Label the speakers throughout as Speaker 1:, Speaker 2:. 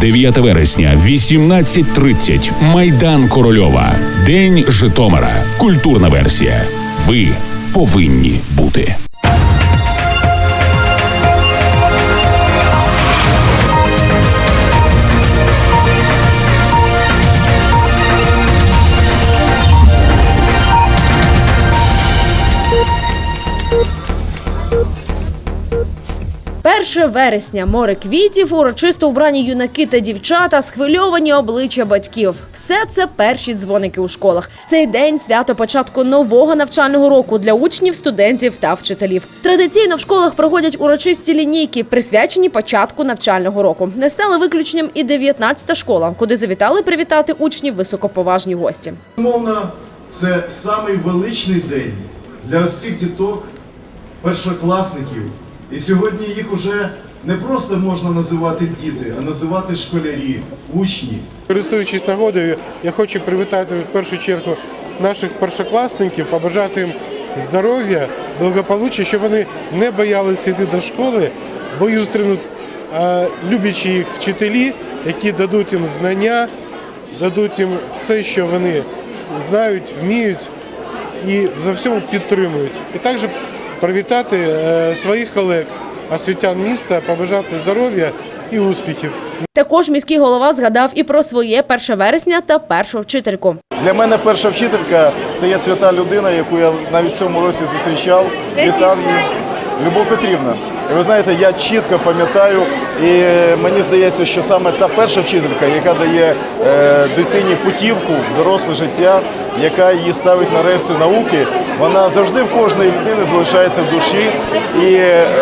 Speaker 1: 9 вересня, 18.30. Майдан Корольова. День Житомира. Культурна версія. Ви повинні бути.
Speaker 2: Перше вересня море квітів, урочисто вбрані юнаки та дівчата, схвильовані обличчя батьків. Все це перші дзвоники у школах. Цей день свято початку нового навчального року для учнів, студентів та вчителів. Традиційно в школах проходять урочисті лінійки, присвячені початку навчального року. Не стали виключенням і 19-та школа, куди завітали привітати учнів високоповажні гості.
Speaker 3: Безумовно, це самий величний день для ось цих діток, першокласників. І сьогодні їх уже не просто можна називати діти, а називати школярі, учні.
Speaker 4: Користуючись нагодою, я хочу привітати в першу чергу наших першокласників, побажати їм здоров'я, благополуччя, щоб вони не боялися йти до школи, бо їх зустрінуть е, люблячі їх вчителі, які дадуть їм знання, дадуть їм все, що вони знають, вміють і за всьому підтримують. І також привітати е, своїх колег, освітян міста, побажати здоров'я і успіхів.
Speaker 2: Також міський голова згадав і про своє 1 вересня та першу вчительку.
Speaker 3: Для мене перша вчителька це є свята людина, яку я навіть в цьому році зустрічав. Вітав її. Любов Петрівна. І ви знаєте, я чітко пам'ятаю, і мені здається, що саме та перша вчителька, яка дає е, дитині путівку в доросле життя, яка її ставить на рельси науки, вона завжди в кожної людини залишається в душі. І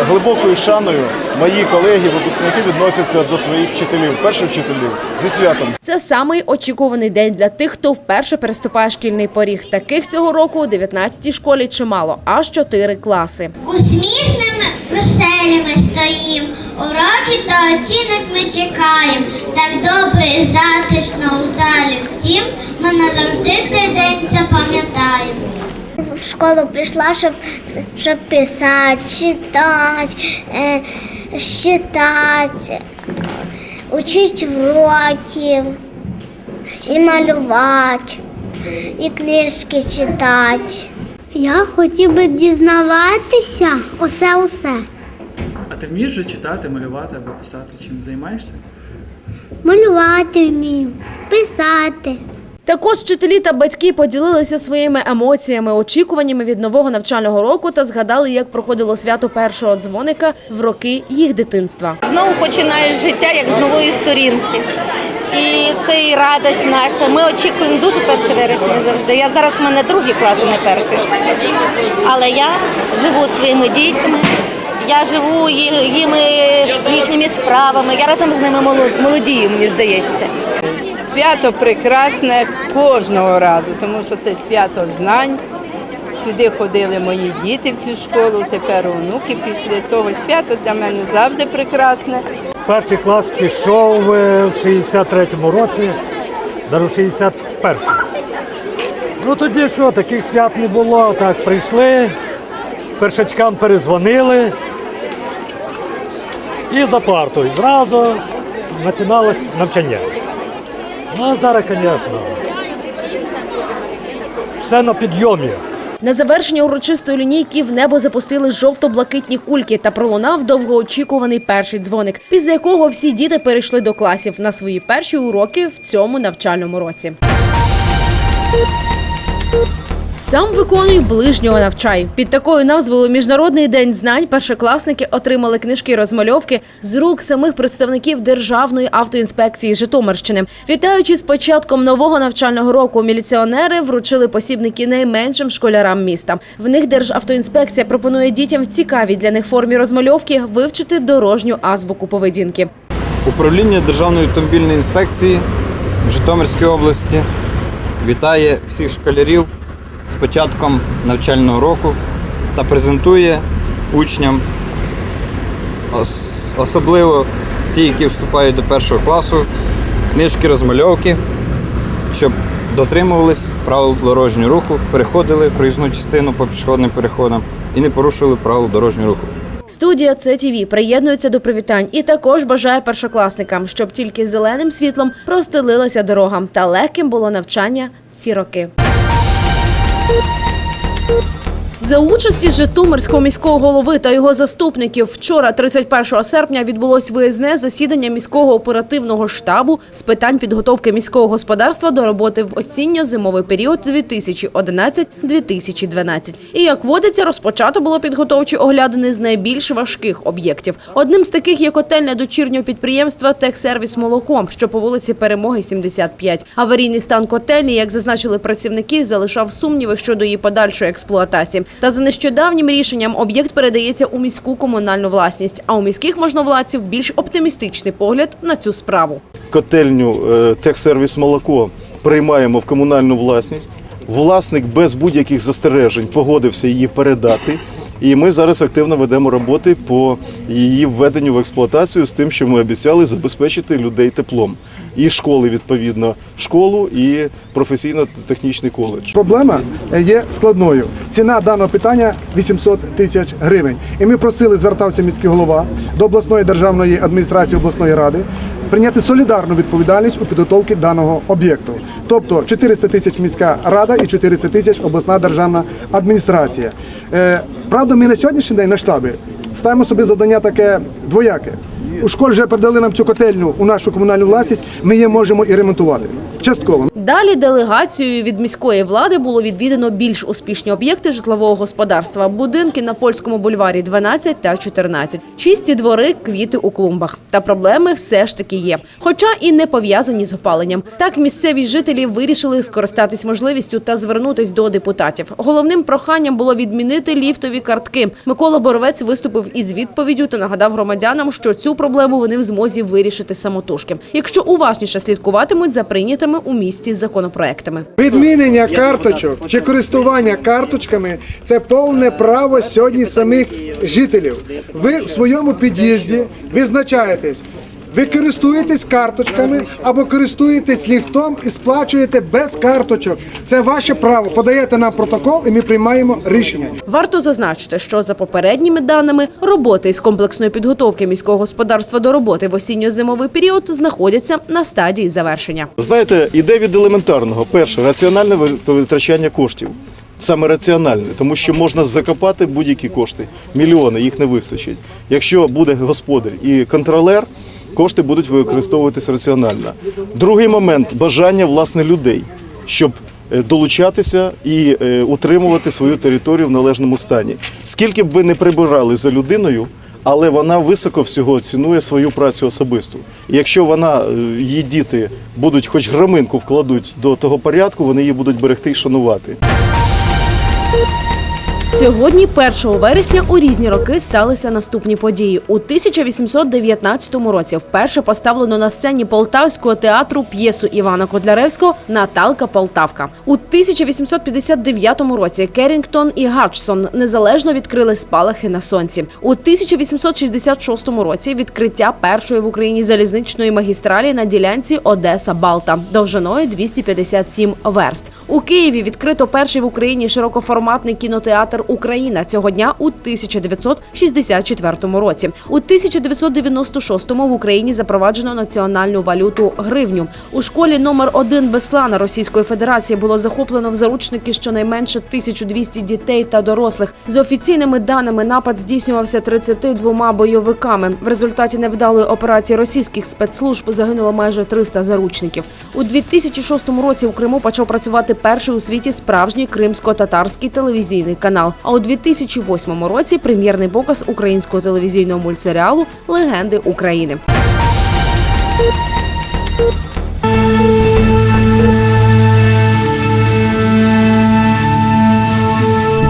Speaker 3: глибокою шаною мої колеги, випускники відносяться до своїх вчителів, перших вчителів зі святом.
Speaker 2: Це самий очікуваний день для тих, хто вперше переступає шкільний поріг. Таких цього року у 19-й школі чимало, аж 4 класи.
Speaker 5: Усміхненими веселями стоїм, уроки та оцінок ми чекаємо. Так добре і затишно у залі всім, ми назавжди цей день запам'ятаємо. В школу прийшла, щоб, щоб писати, читати, е, считати, учити уроки, і малювати, і книжки читати. Я хотів би дізнаватися усе-усе.
Speaker 6: А ти вмієш вже читати, малювати або писати? Чим займаєшся?
Speaker 5: Малювати вмію, писати.
Speaker 2: Також вчителі та батьки поділилися своїми емоціями, очікуваннями від нового навчального року та згадали, як проходило свято першого дзвоника в роки їх дитинства.
Speaker 7: Знову починаєш життя як з нової сторінки. І це і радість наша. Ми очікуємо дуже 1 вересня завжди. Я зараз в мене другий клас, а не перший. Але я живу своїми дітьми, я живу ї- їми, їхніми справами. Я разом з ними моло- молодію, мені здається.
Speaker 8: Свято прекрасне кожного разу, тому що це свято знань. Сюди ходили мої діти в цю школу, тепер онуки після того. Свято для мене завжди прекрасне.
Speaker 9: Перший клас пішов е, в 63-му році, навіть в 61-му. Ну тоді що, таких свят не було, так прийшли, першачкам перезвонили і за партою зразу починалось навчання. Ну а зараз, звісно, все на підйомі.
Speaker 2: На завершення урочистої лінійки в небо запустили жовто-блакитні кульки та пролунав довгоочікуваний перший дзвоник, після якого всі діти перейшли до класів на свої перші уроки в цьому навчальному році. Сам виконуй ближнього навчай. Під такою назвою Міжнародний день знань першокласники отримали книжки розмальовки з рук самих представників Державної автоінспекції Житомирщини. Вітаючи з початком нового навчального року, міліціонери вручили посібники найменшим школярам міста. В них Державтоінспекція пропонує дітям в цікавій для них формі розмальовки вивчити дорожню азбуку поведінки.
Speaker 10: Управління Державної автомобільної інспекції в Житомирській області вітає всіх школярів з початком навчального року та презентує учням, особливо ті, які вступають до першого класу, книжки розмальовки, щоб дотримувались правил дорожнього руху, переходили проїзну частину по пішохідним переходам і не порушили правил дорожнього руху.
Speaker 2: Студія ЦТВ приєднується до привітань і також бажає першокласникам, щоб тільки зеленим світлом простелилася дорога та легким було навчання всі роки. Thank you. За участі Житомирського міського голови та його заступників вчора, 31 серпня, відбулось виїзне засідання міського оперативного штабу з питань підготовки міського господарства до роботи в осінньо-зимовий період 2011-2012. І як водиться, розпочато було підготовчі оглядини з найбільш важких об'єктів. Одним з таких є котельня дочірнього підприємства Техсервіс Молоко, що по вулиці Перемоги 75. Аварійний стан котельні, як зазначили працівники, залишав сумніви щодо її подальшої експлуатації. Та за нещодавнім рішенням об'єкт передається у міську комунальну власність. А у міських можновладців більш оптимістичний погляд на цю справу.
Speaker 3: Котельню е, Техсервіс Молоко приймаємо в комунальну власність. Власник без будь-яких застережень погодився її передати. І ми зараз активно ведемо роботи по її введенню в експлуатацію з тим, що ми обіцяли забезпечити людей теплом. І школи, відповідно, школу і професійно-технічний коледж.
Speaker 11: Проблема е, є складною. Ціна даного питання 800 тисяч гривень. І ми просили, звертався міський голова до обласної державної адміністрації обласної ради прийняти солідарну відповідальність у підготовці даного об'єкту. Тобто 400 тисяч міська рада і 400 тисяч обласна державна адміністрація. Е, Правда, ми на сьогоднішній день на штабі ставимо собі завдання таке двояке. У школі вже передали нам цю котельню у нашу комунальну власність. Ми її можемо і ремонтувати частково.
Speaker 2: Далі делегацією від міської влади було відвідано більш успішні об'єкти житлового господарства. Будинки на польському бульварі 12 та 14. Чисті двори, квіти у клумбах. Та проблеми все ж таки є. Хоча і не пов'язані з опаленням. Так місцеві жителі вирішили скористатись можливістю та звернутись до депутатів. Головним проханням було відмінити ліфтові картки. Микола Боровець виступив із відповіддю та нагадав громадянам, що цю проблему вони в змозі вирішити самотужки, якщо уважніше слідкуватимуть за прийнятими у місті законопроектами.
Speaker 11: Відмінення карточок чи користування карточками це повне право сьогодні самих жителів. Ви в своєму під'їзді визначаєтесь. Ви користуєтесь карточками або користуєтесь ліфтом і сплачуєте без карточок. Це ваше право. Подаєте нам протокол, і ми приймаємо рішення.
Speaker 2: Варто зазначити, що за попередніми даними роботи із комплексної підготовки міського господарства до роботи в осінньо-зимовий період знаходяться на стадії завершення.
Speaker 3: Знаєте, іде від елементарного. Перше раціональне витрачання коштів. Саме раціональне, тому що можна закопати будь-які кошти, мільйони, їх не вистачить. Якщо буде господар і контролер, кошти будуть використовуватись раціонально. Другий момент бажання власне людей, щоб е, долучатися і е, утримувати свою територію в належному стані. Скільки б ви не прибирали за людиною, але вона високо всього цінує свою працю особисту. І якщо вона, е, її діти будуть хоч граминку вкладуть до того порядку, вони її будуть берегти і шанувати.
Speaker 2: Сьогодні, 1 вересня, у різні роки сталися наступні події. У 1819 році вперше поставлено на сцені Полтавського театру п'єсу Івана Котляревського Наталка Полтавка. У 1859 році Керінгтон і Гаджсон незалежно відкрили спалахи на сонці. У 1866 році відкриття першої в Україні залізничної магістралі на ділянці Одеса-Балта довжиною 257 верст. У Києві відкрито перший в Україні широкоформатний кінотеатр Україна цього дня у 1964 році. У 1996-му в Україні запроваджено національну валюту гривню. У школі номер 1 Беслана Російської Федерації було захоплено в заручники щонайменше 1200 дітей та дорослих. За офіційними даними, напад здійснювався 32 бойовиками. В результаті невдалої операції російських спецслужб загинуло майже 300 заручників. У 2006 році у Криму почав працювати перший у світі справжній кримсько-татарський телевізійний канал. А у 2008 році прем'єрний показ українського телевізійного мультсеріалу Легенди України.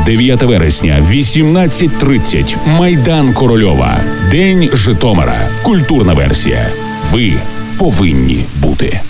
Speaker 1: 9 вересня, 18.30. Майдан Корольова. День Житомира. Культурна версія. Ви повинні бути.